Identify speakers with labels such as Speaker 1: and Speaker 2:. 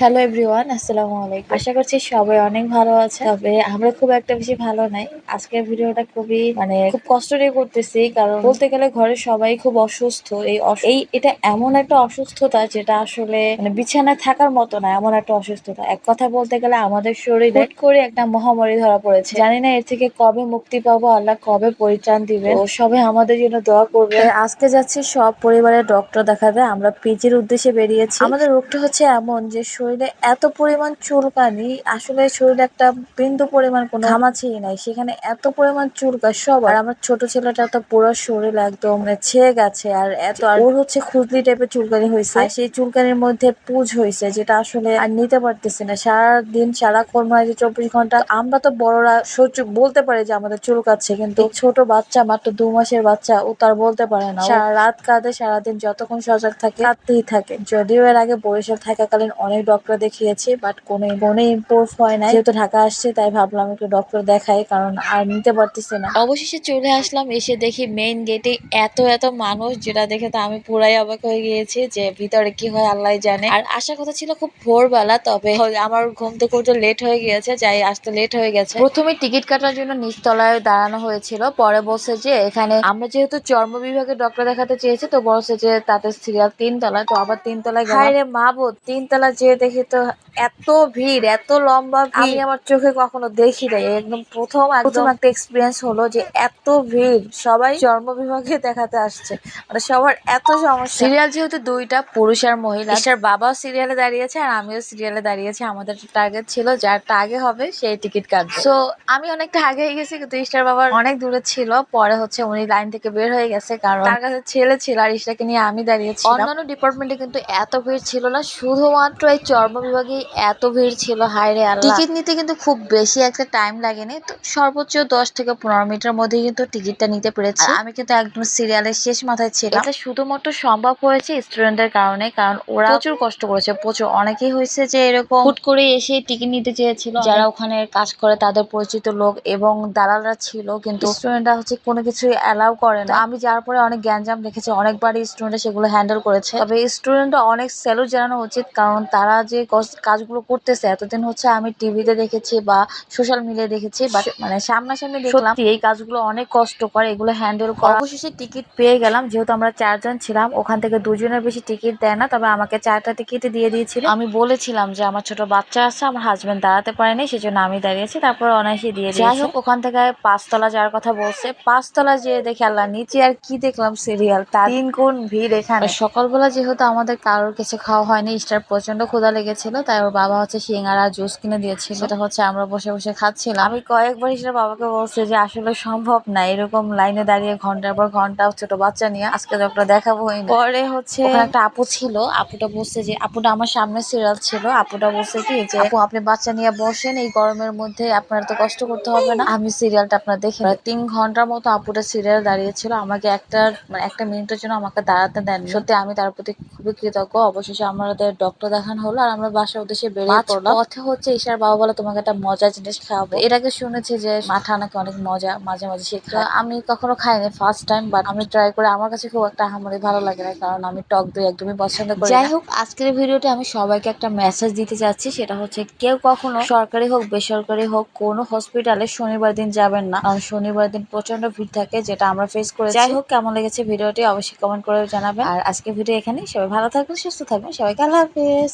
Speaker 1: Hello everyone আসসালামু আলাইকুম আশা করছি সবাই অনেক ভালো আছে। তবে আমরা খুব একটা বেশি ভালো নাই। আজকের ভিডিওটা খুবই মানে খুব কষ্ট নিয়ে করতেছি। কারণ বলতে গেলে ঘরে সবাই খুব অসুস্থ। এই এই, এটা এমন একটা অসুস্থতা যেটা আসলে মানে বিছানায় থাকার মতো না, এমন একটা অসুস্থতা। এক কথা বলতে গেলে আমাদের শরীরে করে একটা মহামারী ধরা পড়েছে। জানি না এর থেকে কবে মুক্তি পাবো, আল্লাহ কবে পরিত্রাণ দিবে ও সবাই আমাদের জন্য দোয়া করবে আজকে যাচ্ছি সব পরিবারের ডক্টর দেখাতে। আমরা পিজির উদ্দেশ্যে বেরিয়েছি। আমাদের রোগটা হচ্ছে এমন যে শরীরে এত পরিমাণ চুলকানি, আসলে শরীরে একটা বিন্দু পরিমাণ কোনো ঘামাছেই নাই। সেখানে এত পরিমাণ চুলকা সব আর আমার ছোট ছেলেটা তো পুরো শরীর একদম মানে ছেয়ে গেছে আর এত আর ওর হচ্ছে খুজলি টাইপের চুলকানি হয়েছে আর সেই চুলকানির মধ্যে পুজ হয়েছে যেটা আসলে আর নিতে পারতেছি না। সারা দিন সারাক্ষণ মানে যে চব্বিশ ঘণ্টা। আমরা তো বড়রা সহ্য বলতে পারি যে আমাদের চুলকাচ্ছে, কিন্তু ছোট বাচ্চা, মাত্র দু মাসের বাচ্চা, ও তার বলতে পারে না। সারা রাত কাঁদে, সারাদিন যতক্ষণ সজাগ থাকে, কাঁদতেই থাকে। যদিও এর আগে বরিশাল থাকাকালীন অনেক ডক্টর দেখিয়েছি বাট কোনো কোনো ইম্প্রুভ হয় না যেহেতু ঢাকা আসছে তাই ভাবলাম একটু ডক্টর দেখাই কারণ আর নিতে পারতেছি না। অবশেষে চলে আসলাম এসে দেখি মেইন গেটে এত এত মানুষ যেটা দেখে তো আমি পুরাই অবাক হয়ে গিয়েছি যে ভিতরে কি হয় আল্লাহ জানে। আর আসার কথা ছিল খুব ভোরবেলা তবে আমার ঘুম থেকে উঠে লেট হয়ে গিয়েছে যাই আসতে লেট হয়ে গেছে। প্রথমে টিকিট কাটার জন্য নিচতলায় দাঁড়ানো হয়েছিল পরে বলছে যে এখানে আমরা যেহেতু চর্ম বিভাগে ডক্টর দেখাতে চেয়েছি তো বলছে যে তাদের সিরিয়াল তিন তলায় তো আবার তিন তলায় হায় রে মাবো তিন তলা যেয়ে দেখি তো এত ভিড় এত লম্বা আমি আমার চোখে কখনো দেখি নাই। একদম প্রথম প্রথম একটা এক্সপিরিয়েন্স হলো যে এত ভিড় সবাই চর্ম বিভাগে দেখাতে আসছে। মানে সবার এত সমস্যা। সিরিয়াল যেহেতু দুইটা পুরুষ আর মহিলা। ঈশার বাবাও সিরিয়ালে দাঁড়িয়েছে আর আমিও সিরিয়ালে দাঁড়িয়েছি। আমাদের টার্গেট ছিল যারটা আগে হবে সেই টিকিট কাটবে। সো আমি অনেকটা আগে হয়ে গেছি কিন্তু ঈশার বাবার অনেক দূরে ছিল। পরে হচ্ছে উনি লাইন থেকে বের হয়ে গেছে কারণ তার কাছে ছেলে ছিল আর ঈশাকে নিয়ে আমি দাঁড়িয়েছি অন্যান্য ডিপার্টমেন্টে কিন্তু এত ভিড় ছিল না। শুধুমাত্র এই চর্ম বিভাগে এত ভিড় ছিল হায় রে আল্লাহ। টিকিট নিতে কিন্তু খুব বেশি একটা টাইম লাগেনি। তো সর্বোচ্চ দশ থেকে পনেরো মিনিটের মধ্যে কিন্তু টিকিটটা নিতে পেরেছি। আমি কিন্তু একদম সিরিয়ালের শেষ মাথায় ছিলাম। এটা শুধুমাত্র সম্ভব হয়েছে স্টুডেন্টদের কারণে কারণ ওরা প্রচুর কষ্ট করেছে। প্রচুর অনেকেই হয়েছে যে এরকম হুট করে এসে টিকিট নিতে চেয়েছিল। যারা ওখানে কাজ করে তাদের পরিচিত লোক এবং দালালরা ছিল কিন্তু স্টুডেন্টরা হচ্ছে কোনো কিছু অ্যালাউ করে না। আমি যার পরে অনেক জ্ঞানজাম দেখেছি অনেকবারই স্টুডেন্টরা সেগুলো হ্যান্ডেল করেছে। তবে স্টুডেন্টরা অনেক স্যালুট জানানো উচিত কারণ তারা যে কস- কাজগুলো করতেছে এতদিন হচ্ছে আমি টিভিতে দেখেছি বা সোশ্যাল মিডিয়া দেখেছি বাট মানে সামনাসামনি দেখলাম এই কাজগুলো অনেক কষ্ট করে এগুলো হ্যান্ডেল করা। অবশেষে টিকিট পেয়ে গেলাম যেহেতু আমরা চারজন ছিলাম ওখান থেকে দুজনের বেশি টিকিট দেয় না তবে আমাকে চারটা টিকিট দিয়ে দিয়েছিল। আমি বলেছিলাম যে আমার ছোট বাচ্চা আছে আমার হাজবেন্ড দাঁড়াতে পারেনি সেজন্য আমি দাঁড়িয়েছি তারপর অনায়াসে দিয়ে যাই হোক ওখান থেকে পাঁচতলা যাওয়ার কথা বলছে। পাঁচতলা যেয়ে দেখে আল্লাহ নিচে আর কি দেখলাম সিরিয়াল তার তিন গুণ ভিড় এখানে। সকালবেলা যেহেতু আমাদের কারোর কিছু খাওয়া হয়নি স্টার প্রচণ্ড ক্ষুধা লেগেছিল তাই ওর বাবা হচ্ছে সিঙ্গারা জুস কিনে দিয়েছিল সেটা হচ্ছে আমরা বসে বসে খাচ্ছিলাম। আমি কয়েকবার হিসেবে বাবাকে বলছি যে আসলে সম্ভব না এরকম লাইনে দাঁড়িয়ে ঘণ্টার পর ঘণ্টা ছোট বাচ্চা নিয়ে আজকে ডক্টর দেখাবো পরে হচ্ছে একটা আপু ছিল আপুটা বলছে যে আপুটা আমার সামনে সিরিয়াল ছিল। আপুটা বলছে কি যে আপু আপনি বাচ্চা নিয়ে বসেন এই গরমের মধ্যে আপনার তো কষ্ট করতে হবে না। আমি সিরিয়ালটা আপনার দেখে তিন ঘণ্টার মতো আপুটা সিরিয়াল দাঁড়িয়েছিল আমাকে একটা মানে একটা মিনিটের জন্য আমাকে দাঁড়াতে দেন সত্যি আমি তার প্রতি খুবই কৃতজ্ঞ। অবশেষে আমাদের ডক্টর দেখানো হলো আর আমরা বাসার উদ্দেশ্যে বেরিয়ে পড়লাম। পথে হচ্ছে ঈশার বাবা বলে তোমাকে একটা মজার জিনিস খাওয়াবো। এর আগে শুনেছি যে মাঠা নাকি অনেক মজা মাঝে মাঝে সে খায়। আমি কখনো খাইনি ফার্স্ট টাইম বাট আমি ট্রাই করে আমার কাছে খুব একটা আহামরি ভালো লাগে না কারণ আমি টক দই একদমই পছন্দ করি যাই হোক আজকের ভিডিওতে আমি সবাইকে একটা মেসেজ দিতে চাচ্ছি সেটা হচ্ছে কেউ কখনো সরকারি হোক বেসরকারি হোক কোনো হসপিটালে শনিবার দিন যাবেন না। কারণ শনিবার দিন প্রচণ্ড ভিড় থাকে যেটা আমরা ফেস করে যাই হোক কেমন লেগেছে ভিডিওটি অবশ্যই কমেন্ট করে জানাবেন। আর আজকে ভিডিও এখানেই। সবাই ভালো থাকবেন সুস্থ থাকবেন। সবাইকে আল্লাহ হাফিজ।